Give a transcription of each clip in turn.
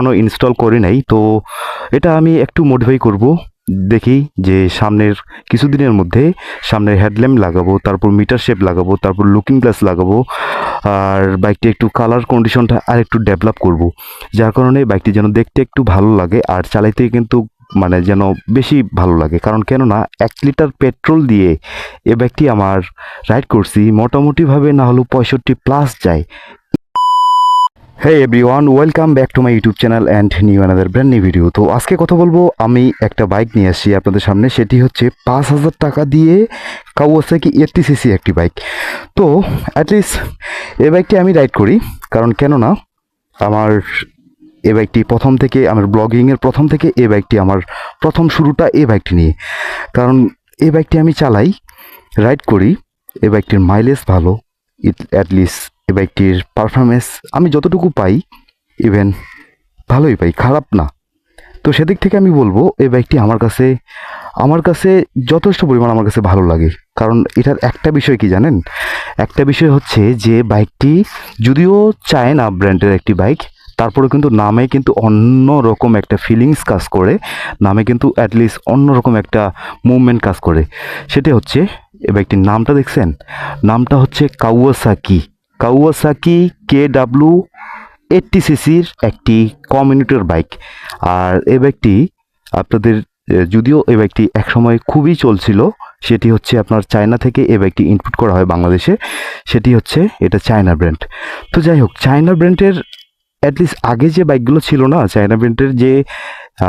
এখনও ইনস্টল করি নাই, তো এটা আমি একটু মডিফাই করব। দেখি যে সামনের কিছুদিনের মধ্যে সামনের হেডল্যাম্প লাগাবো, তারপর মিটার শেপ লাগাবো, তারপর লুকিং গ্লাস লাগাবো, আর বাইকটি একটু কালার কন্ডিশনটা আর একটু ডেভেলপ করব। যার কারণে বাইকটি যেন দেখতে একটু ভালো লাগে, আর চালাইতে কিন্তু মানে যেন বেশি ভালো লাগে। কারণ কেননা এক লিটার পেট্রোল দিয়ে এ বাইকটি আমার রাইড করছি, মোটামুটিভাবে না হলেও পঁয়ষট্টি প্লাস যায়। Hey everyone welcome back to my YouTube channel and new another brand new video তো আজকে কথা বলব, আমি একটা বাইক নিয়ে আসছি আপনাদের সামনে, সেটি হচ্ছে পাঁচ হাজার টাকা দিয়ে কাওয়াসাকি এইটটি সিসি একটি বাইক তো অ্যাটলিস্ট এই বাইকটি আমি রাইড করি, কারণ কেননা আমার এ বাইকটি প্রথম থেকে, আমার ব্লগিংয়ের প্রথম থেকে এ বাইকটি আমার প্রথম শুরুটা এ বাইকটি নিয়ে। কারণ এ বাইকটি আমি চালাই রাইড করি, এ বাইকটির মাইলেজ ভালো ইট অ্যাটলিস্ট এ বাইকটির পারফরমেন্স আমি যতটুকু পাই ইভেন ভালোই পাই, খারাপ না। তো সেদিক থেকে আমি বলব, এই বাইকটি আমার কাছে আমার কাছে যথেষ্ট পরিমাণ আমার কাছে ভালো লাগে। কারণ এটার একটা বিষয় কি জানেন? একটা বিষয় হচ্ছে যে বাইকটি যদিও চায়না ব্র্যান্ডের একটি বাইক তারপরে কিন্তু নামে কিন্তু অন্য রকম একটা ফিলিংস কাজ করে, নামে কিন্তু অ্যাটলিস্ট অন্য রকম একটা মুভমেন্ট কাজ করে। সেটা হচ্ছে, এই বাইকটির নামটা দেখছেন? নামটা হচ্ছে কাউয়াসাকি কাউয়াসাকি কে ডাব্লু এইটটি সিসির একটি কমিউনিটির বাইক আর এ বাইকটি আপনাদের যদিও এ বাইকটি একসময় খুবই চলছিল, সেটি হচ্ছে আপনার চায়না থেকে এ বাইকটি ইনপুট করা হয় বাংলাদেশে, সেটি হচ্ছে এটা চায়না ব্র্যান্ড তো যাই হোক, চায়না ব্র্যান্ডের অ্যাটলিস্ট আগে যে বাইকগুলো ছিল না, চায়না ব্র্যান্ডের যে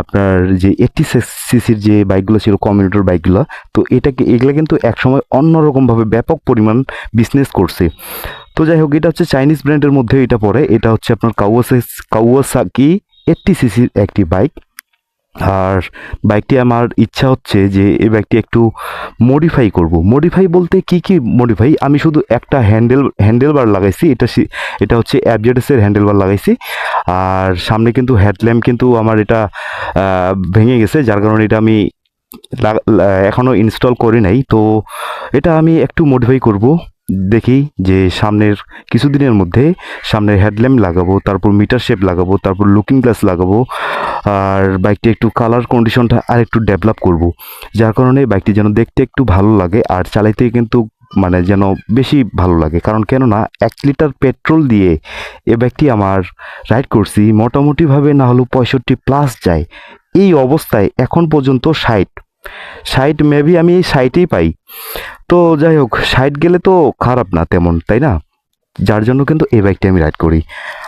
আপনার যে এইটটি সিসির যে বাইকগুলো ছিল কমিউনিটির বাইকগুলো তো এটাকে, এগুলো কিন্তু একসময় অন্যরকমভাবে ব্যাপক পরিমাণ বিজনেস করছে। তো যাই হোক, এটা হচ্ছে চাইনিজ ব্র্যান্ডের মধ্যে এটা পড়ে এটা হচ্ছে আপনার কাউয়াসা কাউয়াসাকি এইটটি সিসির একটি বাইক আর বাইকটি আমার ইচ্ছা হচ্ছে যে এই বাইকটি একটু মডিফাই করব। মডিফাই বলতে কি কি মডিফাই আমি শুধু একটা হ্যান্ডেল হ্যান্ডেল বার লাগাইছি। এটা এটা হচ্ছে অ্যাবজেডেসের হ্যান্ডেল বার লাগাইছি। আর সামনে কিন্তু হেডল্যাম্প কিন্তু আমার এটা ভেঙে গেছে। যার কারণে এটা আমি এখনও ইনস্টল করি নাই। তো এটা আমি একটু মডিফাই করব। দেখি যে সামনের কিছুদিনের মধ্যে সামনের হেডল্যাম্প লাগাবো, তারপর মিটার শেপ লাগাবো, তারপর লুকিং গ্লাস লাগাবো, আর বাইকটি একটু কালার কন্ডিশনটা আর একটু ডেভেলপ করব। যার কারণে বাইকটি যেন দেখতে একটু ভালো লাগে আর চালাইতে কিন্তু মানে যেন বেশি ভালো লাগে। কারণ কেননা এক লিটার পেট্রোল দিয়ে এ বাইকটি আমার রাইড করছি, মোটামুটিভাবে না হলেও পঁয়ষট্টি প্লাস যায়। এই অবস্থায় এখন পর্যন্ত ষাট। ষাট মেবি আমি এই ষাটেই পাই। তো যাই হোক ষাট গেলে তো খারাপ না তেমন, তাই না? যার জন্য কিন্তু এই বাইকটি আমি রাইড করি।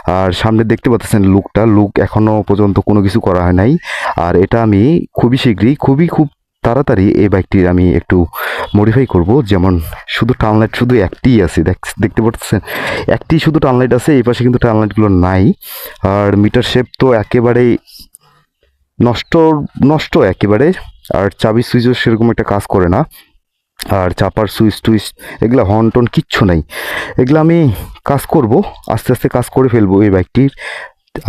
আর সামনে দেখতে পাচ্ছেন লুকটা লুক এখনও পর্যন্ত কোনো কিছু করা হয় নাই। আর এটা আমি খুবই শীঘ্রই, খুবই খুব তাড়াতাড়ি এই বাইকটির আমি একটু মডিফাই করব। যেমন শুধু টার্নলাইট শুধু একটিই আছে, দেখ- দেখতে পাচ্ছেন? একটি শুধু টার্নলাইট আছে, এই পাশে কিন্তু টার্নলাইটগুলো নাই। আর মিটার শেপ তো একেবারেই নষ্ট নষ্ট একেবারে। আর চাবি সুইচও সেরকম একটা কাজ করে না। আর চাপার সুইচ টুইচ এগুলো হর্ন টন কিচ্ছু নাই। এগুলো আমি কাজ করব, আস্তে আস্তে কাজ করে ফেলব এই বাইকটির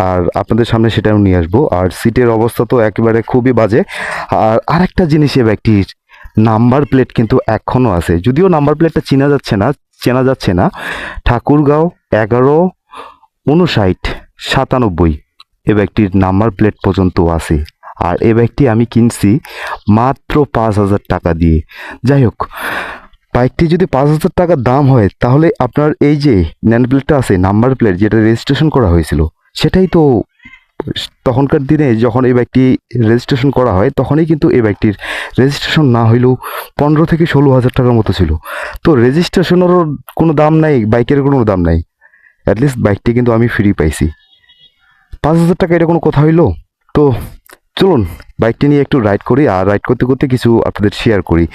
আর আপনাদের সামনে সেটাও নিয়ে আসব। আর সিটের অবস্থা তো একেবারে খুবই বাজে। আর আরেকটা জিনিস এই বাইকটির, নাম্বার প্লেট কিন্তু এখনও আছে। যদিও নাম্বার প্লেটটা চেনা যাচ্ছে না, চেনা যাচ্ছে না। ঠাকুরগাঁও এগারো, উনষাট, সাতানব্বই। এ বাইকটির নাম্বার প্লেট পর্যন্ত আছে। আর এ বাইকটি আমি কিনছি মাত্র পাঁচ হাজার টাকা দিয়ে। যাই হোক, বাইকটি যদি পাঁচ হাজার টাকা দাম হয়, তাহলে আপনার এই যে ন্যান প্লেটটা আছে, নাম্বার প্লেট যেটা রেজিস্ট্রেশন করা হয়েছিল, সেটাই তো তখনকার দিনে যখন এই বাইকটি রেজিস্ট্রেশন করা হয়, তখনই কিন্তু এই বাইকটির রেজিস্ট্রেশন না হইলেও পনেরো থেকে ষোলো হাজার টাকার মতো ছিল। তো রেজিস্ট্রেশনেরও কোনো দাম নাই, বাইকের কোনো দাম নাই। অ্যাটলিস্ট বাইকটি কিন্তু আমি ফ্রি পাইছি। পাঁচ হাজার টাকা এটা কোনো কথা হইল? তো চলুন, বাইকটি নিয়ে একটু রাইড করি আর রাইড করতে করতে কিছু আপনাদের শেয়ার করি।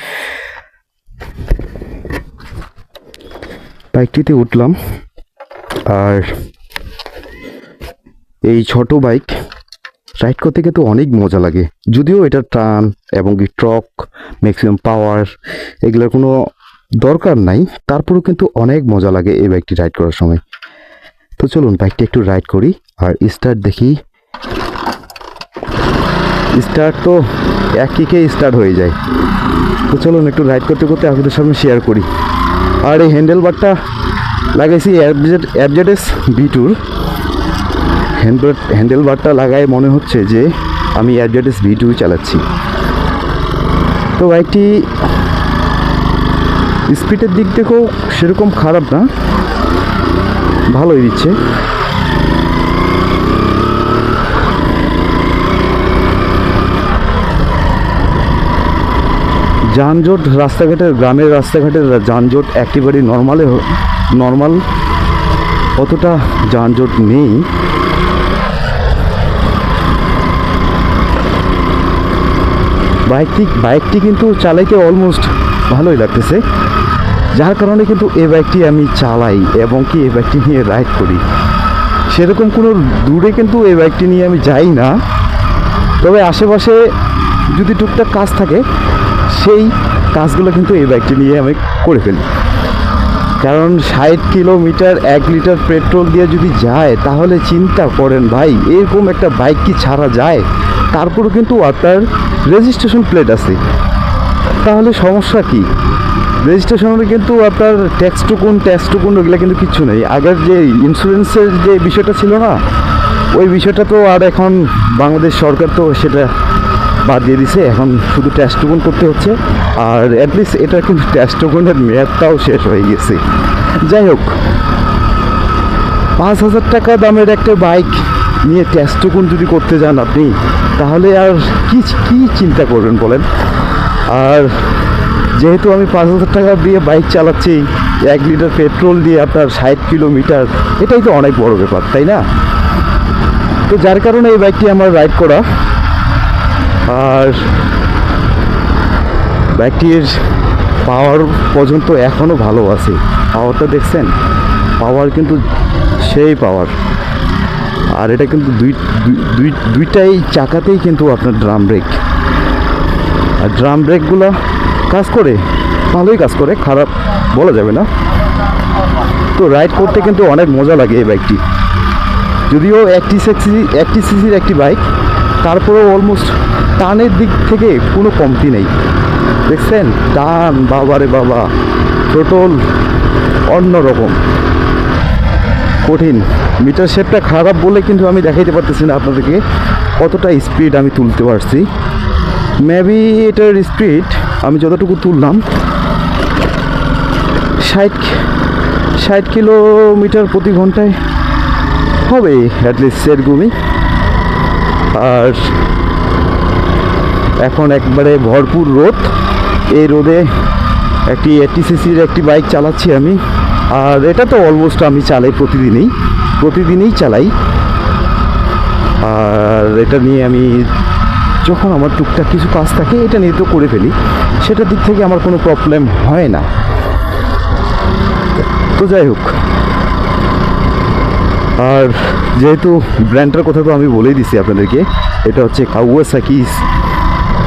বাইকটিতে উঠলাম আর এই ছোট বাইক রাইড করতে কিন্তু অনেক মজা লাগে। যদিও এটা টান এবং কি ট্রক ম্যাক্সিমাম পাওয়ার এগুলোর কোনো দরকার নাই, তারপরেও কিন্তু অনেক মজা লাগে এই বাইকটি রাইড করার সময়। তো চলুন বাইকটি একটু রাইড করি আর স্টার্ট দেখি। স্টার্ট তো এক কিকে স্টার্ট হয়ে যায়। তো চলুন একটু রাইড করতে করতে আপনাদের সামনে শেয়ার করি। আর এই হ্যান্ডেল বারটা লাগাইছি অ্যাবজেড অ্যাবজেডএস বি টুর হ্যান্ডেল হ্যান্ডেল বারটা লাগায় মনে হচ্ছে যে আমি অ্যাডভার্টাইজ ভিডিও চালাচ্ছি। তো বাইকটি স্পিডের দিক থেকেও সেরকম খারাপ না। ভালোই দিচ্ছে। যানজট রাস্তাঘাটের, গ্রামের রাস্তাঘাটের যানজট একেবারেই নর্মালে নর্মাল অতটা যানজট নেই। বাইকটি বাইকটি কিন্তু চালাইতে অলমোস্ট ভালোই লাগতেছে। যার কারণে কিন্তু এই বাইকটি আমি চালাই এবং কি এই বাইকটি নিয়ে রাইড করি। সেরকম কোনো দূরে কিন্তু এই বাইকটি নিয়ে আমি যাই না। তবে আশেপাশে যদি টুকটাক কাজ থাকে, সেই কাজগুলো কিন্তু এই বাইকটি নিয়ে আমি করে ফেলি। কারণ ষাট কিলোমিটার, এক লিটার পেট্রোল দিয়ে যদি যায়, তাহলে চিন্তা করেন ভাই, এরকম একটা বাইক কি ছাড়া যায়? তারপরও কিন্তু আপনার রেজিস্ট্রেশন প্লেট আছে। তাহলে সমস্যা কি? রেজিস্ট্রেশনে কিন্তু আপনার ট্যাক্স টুকুন ট্যাক্স টুকুন ওগুলো কিন্তু কিচ্ছু নেই। আগের যে ইন্স্যুরেন্সের যে বিষয়টা ছিল না, ওই বিষয়টা তো আর এখন বাংলাদেশ সরকার তো সেটা বাদ দিয়ে দিছে। এখন শুধু ট্যাক্স টুকুন করতে হচ্ছে। আর অ্যাটলিস্ট এটা কিন্তু ট্যাক্স টুকুনের মেয়াদটাও শেষ হয়ে গেছে। যাই হোক, পাঁচ হাজার টাকা দামের একটা বাইক নিয়ে ট্যাক্স টুকুন যদি করতে যান আপনি, তাহলে আর কি কি চিন্তা করবেন বলেন? আর যেহেতু আমি পাঁচ হাজার টাকা দিয়ে বাইক চালাচ্ছি, এক লিটার পেট্রোল দিয়ে আপনার ষাট কিলোমিটার, এটাই তো অনেক বড় ব্যাপার, তাই না? তো যার কারণে এই বাইকটি আমার রাইড করা। আর বাইকটির পাওয়ার পর্যন্ত এখনও ভালো আছে। পাওয়ারটা দেখছেন? পাওয়ার কিন্তু সেই পাওয়ার আর এটা কিন্তু দুই, দুই- দুই, দুইটাই চাকাতেই কিন্তু আপনার ড্রাম ব্রেক আর ড্রাম ব্রেকগুলো কাজ করে, ভালোই কাজ করে, খারাপ বলা যাবে না। তো রাইড করতে কিন্তু অনেক মজা লাগে এই বাইকটি যদিও একটি সিসি একটি সিসির একটি বাইক তারপরেও অলমোস্ট টানের দিক থেকে কোনো কমতি নেই। দেখছেন? টান, বাবারে বাবা টোটল অন্যরকম। কঠিন। মিটার শেপটা খারাপ বলে কিন্তু আমি দেখাইতে পারতেছি না আপনাদেরকে। কতটা স্পিড আমি তুলতে পারছি। মেবি এটার স্পিড আমি যতটুকু তুললাম, ষাট ষাট কিলোমিটার প্রতি ঘন্টায় হবে অ্যাটলিস্ট এরকমই আর এখন একবারে ভরপুর রোদ। এই রোদে একটি এইটটি সিসির একটি বাইক চালাচ্ছি আমি। আর এটা তো অলমোস্ট আমি চালাই প্রতিদিনই প্রতিদিনই চালাই। আর এটা নিয়ে আমি যখন আমার টুকটাক কিছু কাজ থাকে, এটা নিয়ে তো করে ফেলি, সেটার দিক থেকে আমার কোনো প্রবলেম হয় না। তো যাই হোক। আর যেহেতু ব্র্যান্ডটার কথা তো আমি বলেই দিছি আপনাদেরকে, এটা হচ্ছে কাউয়াসাকি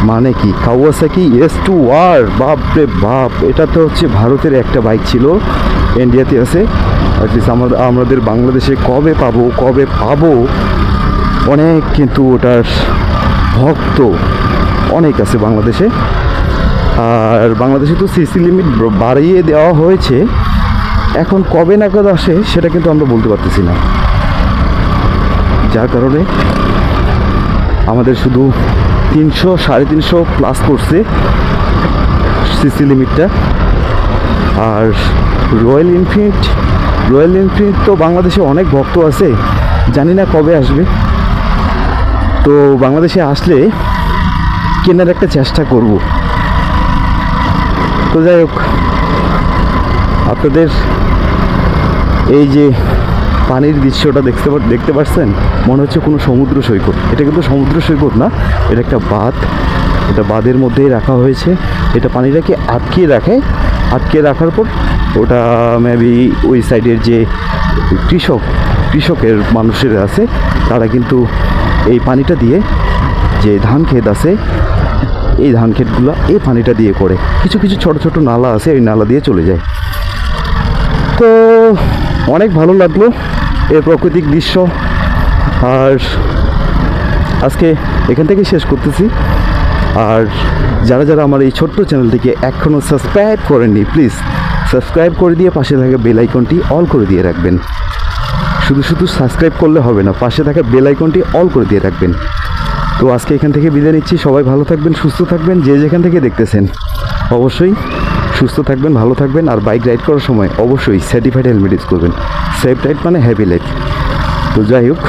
মানে কি? কাউয়াসাকি এস টু আর বাপ রে বাপ! এটা তো হচ্ছে ভারতের একটা বাইক ছিল ইন্ডিয়াতে আছে। অ্যাটলিস্ট আমাদের আমাদের বাংলাদেশে কবে পাবো কবে পাবো, অনেক কিন্তু ওটার ভক্ত অনেক আছে বাংলাদেশে। আর বাংলাদেশে তো সিসি লিমিট বাড়িয়ে দেওয়া হয়েছে। এখন কবে নাগাদ আসে সেটা কিন্তু আমরা বলতে পারতেছি না। যার কারণে আমাদের শুধু তিনশো, সাড়ে তিনশো প্লাস করছে সিসি লিমিটটা। আর রয়্যাল এনফিল্ড রয়্যাল এনফিল্ড তো বাংলাদেশে অনেক ভক্ত আছে। জানি না কবে আসবে। তো বাংলাদেশে আসলে কেনার একটা চেষ্টা করব। তো যাই হোক, আপনাদের এই যে পানির দৃশ্যটা দেখতে দেখতে পাচ্ছেন, মনে হচ্ছে কোনো সমুদ্র সৈকত। এটা কিন্তু সমুদ্র সৈকত না, এটা একটা বাঁধ। এটা বাঁধের মধ্যেই রাখা হয়েছে। এটা পানিটাকে আটকিয়ে রাখে। আটকে রাখার পর ওটা মেবি ওই সাইডের যে কৃষক, কৃষকের মানুষেরা আছে, তারা কিন্তু এই পানিটা দিয়ে যে ধান ক্ষেত আছে, এই ধান ক্ষেতগুলো এই পানিটা দিয়ে করে। কিছু কিছু ছোট ছোট নালা আছে, এই নালা দিয়ে চলে যায়। তো অনেক ভালো লাগল এই প্রাকৃতিক দৃশ্য। আর আজকে এখান থেকেই শেষ করতেছি। আর যারা যারা আমার এই ছোট্ট চ্যানেলটিকে এখনও সাবস্ক্রাইব করেননি, প্লিজ সাবস্ক্রাইব করে দিয়ে পাশে থাকা বেল আইকনটি অল করে দিয়ে রাখবেন। শুধু শুধু সাবস্ক্রাইব করলে হবে না, পাশে থাকা বেল আইকনটি অল করে দিয়ে রাখবেন। তো আজকে এখান থেকে বিদায় নিচ্ছি, সবাই ভালো থাকবেন, সুস্থ থাকবেন, যে যেখান থেকে দেখতেছেন। অবশ্যই সুস্থ থাকবেন, ভালো থাকবেন, আর বাইক রাইড করার সময় অবশ্যই সার্টিফাইড হেলমেট ইউজ করবেন। সেফ রাইড মানে হ্যাপি লাইফ তো যাই হোক।